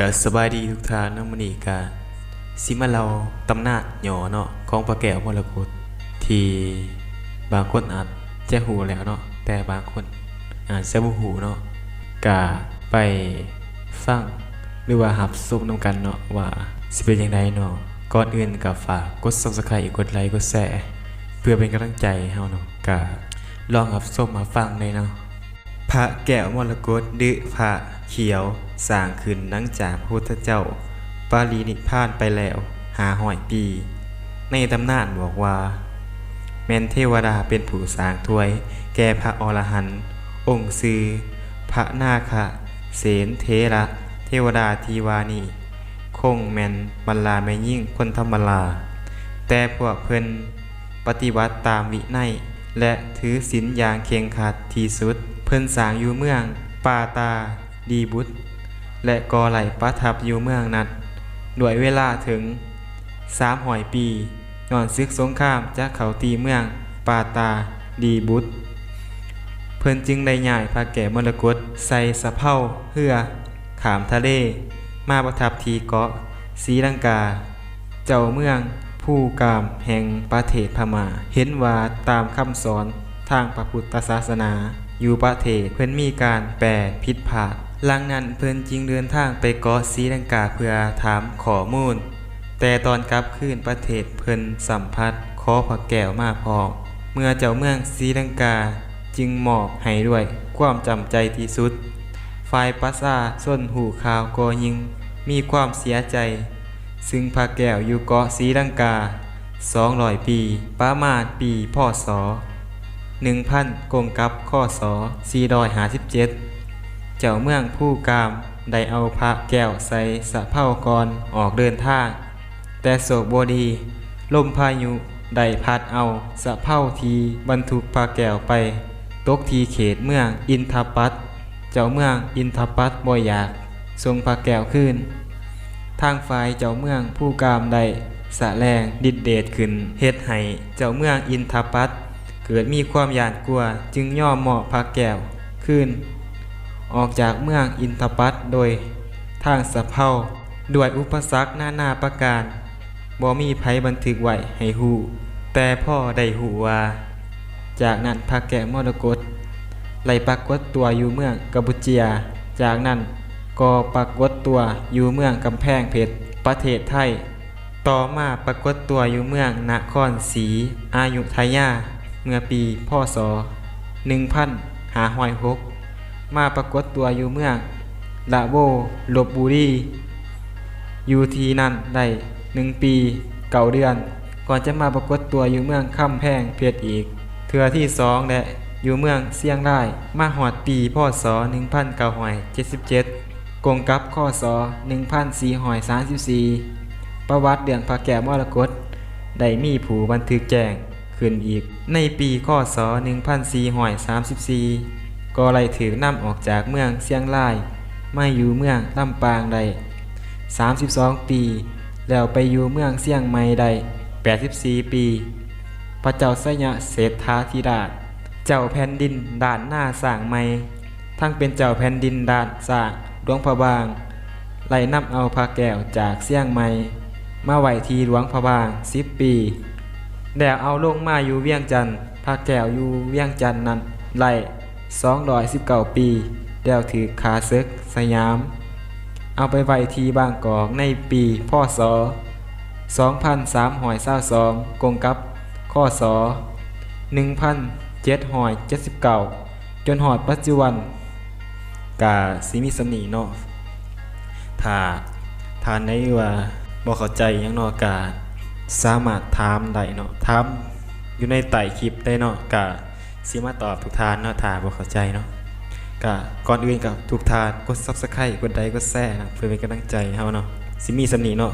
ก็สบายดีทุกท่านนะมื้อนี้ก็สิมาเล่าตำนานหย่อเนาะของพระแก้วมรกตที่บางคนอาจจะหูแล้วเนาะแต่บางคนอาจจะบ่หูเนาะก็ไปฟังหรือว่ารับชมนํกันเนาะว่าสิเป็นจังไดเนาะก่อนอื่นก็ฝากกด Subscribe กดไลค์กดแชร์เพื่อเป็นกำลังใจให้เฮาเนาะก็ลองรับชมมาฟังเลยเนาะ พระแก้วมรกตดึพระเขียวสร้างขึ้นหลังจากพุทธเจ้า ปาลีนิพานไปแล้วหาหอยปี ในตำนานบอกว่า แมนเทวดาเป็นผู้สร้างถ้วย แก่พระอรหันต์องค์ซือ พระนาคะเสนเทระเทวดาทีวานีคงแมนบรรลาไม่ยิ่งคนธรรมลา แต่พวกเพิ่นปฏิบัติตามวินัยและถือศีลอย่างเคร่งครัดที่สุด เพิ่นสางอยู่เมืองปาตาดีบุตรและก่อไหลประทับอยู่เมืองนั้นด้วยเวลาถึงสามหอยปีย้อนซึกสงครามจากเขาตีเมืองปาตาดีบุตรเพิ่นจึงได้ย้ายพระแก่มรกตใส่สะเพาเพื่อขามทะเล มาประทับทีเกาะศรีลังกา เจ้าเมืองผู้กามแห่งประเทศพม่า เห็นว่าตามคำสอนทางพระพุทธศาสนา อยู่ประเทศเพิ่อนมีการแปลผิดพลาดหลังนั้นเพิ่อนจึงเดินทางไปเกาะศรีลังกาเพื่อถามข้อมูล แต่ตอนกลับคืนประเทศเพิ่อนสัมผัสขอพระแก้วมาพร้อมเมื่อเจ้าเมืองศรีลังกาจึงหมอบให้ด้วยความจำใจที่สุดฝ่ายปราสาส้นหูข่าวก็ยิงมีความเสียใจ ซึ่งพระแก้วอยู่เกาะศรีลังกา 200 ปี ประมาณปีพศ 1000กงกับข้อศ457 เจ้าเมืองผู้กามได้เอาพระแก้วใส่สะเพากรออกเดินทาง แต่โศกบดี ลมพายุได้พัดเอาสะเพาทีบรรทุกพระแก้วไป ตกทีเขตเมืองอินทปัตเจ้าเมืองอินทปัตบ่อยากทรงพระแก้วขึ้น ทางฝ่ายเจ้าเมืองผู้กามได้สะแรงดิดเดชขึ้นเฮ็ดให้เจ้าเมืองอินทปัต เกิดมีความหยาดกลัวจึงย่อมมอบพระแก้วขึ้น ออกจากเมืองอินทปัตโดยทางสะเพาด้วยอุปสรรคหน้านาประการบ่มีไผบันทึกไว้ให้ฮู้แต่พ่อได้ฮู้ว่า จากนั้นพระแก้วมรกตไหลปรากฏตัวอยู่เมืองกัมพูเจียจากนั้นก็ปรากฏตัวอยู่เมืองกำแพงเพชรประเทศไทย ต่อมาปรากฏตัวอยู่เมืองนครศรีอายุทยา เมื่อปีพศ1506มาปรากฏตัวอยู่เมืองละโวลบบุรีอยู่ที่นั่นได้หนึ่งปีเก่าเดือน ก่อนจะมาปรากฏตัวอยู่เมืองค่ำแพงเพชรอีก เทือที่สองและอยู่เมืองเสียงรายมาหอดปีพศ1977กงกับข้อศ1434ประวัติเดืองพระแก้วมรกตได้มีผู้บันทึกแจ้ง ขึ้นอีก ในปีข้อศ1434 ก็ไล่ถือนำออกจากเมืองเสียงรายมาอยู่เมืองลำปางได้32 ปี แล้วไปอยู่เมืองเสียงใหม่ได้84 ปี พระเจ้าสยะเศรษฐาธิราช เจ้าแผ่นดินด่านหน้าสร้างใหม่ ทั้งเป็นเจ้าแผ่นดินด่านสร้างหลวงพระบาง ไล่นำเอาพระแก้วจากเสียงใหม่ มาไหวทีหลวงพระบาง 10 ปี แล้วเอาลงมาอยู่เวียงจันทน์พระแก้วอยู่เวียงจันทน์นั้นไล่219 ปีแล้วถือขาศึกสยาม เอาไปไว้ที่บางกอกในปีพศ2322กงกับข้อศ1779 จนหอดปัจจุบันกาสิมีสำนีเนาะถ้าถ้าในว่าบ่เข้าใจยังนาะกา สามารถถามได้เนาะถามอยู่ในใต้คลิปได้เนาะกะสิมาตอบทุกทานเนาะถ้าบ่เข้าใจเนาะกะก่อนอื่นกับทุกทานกดซับสไครต์กดไลค์กดแชร์นะเพื่อเป็นกำลังใจให้เฮาเนาะสิมีสำนีเนาะ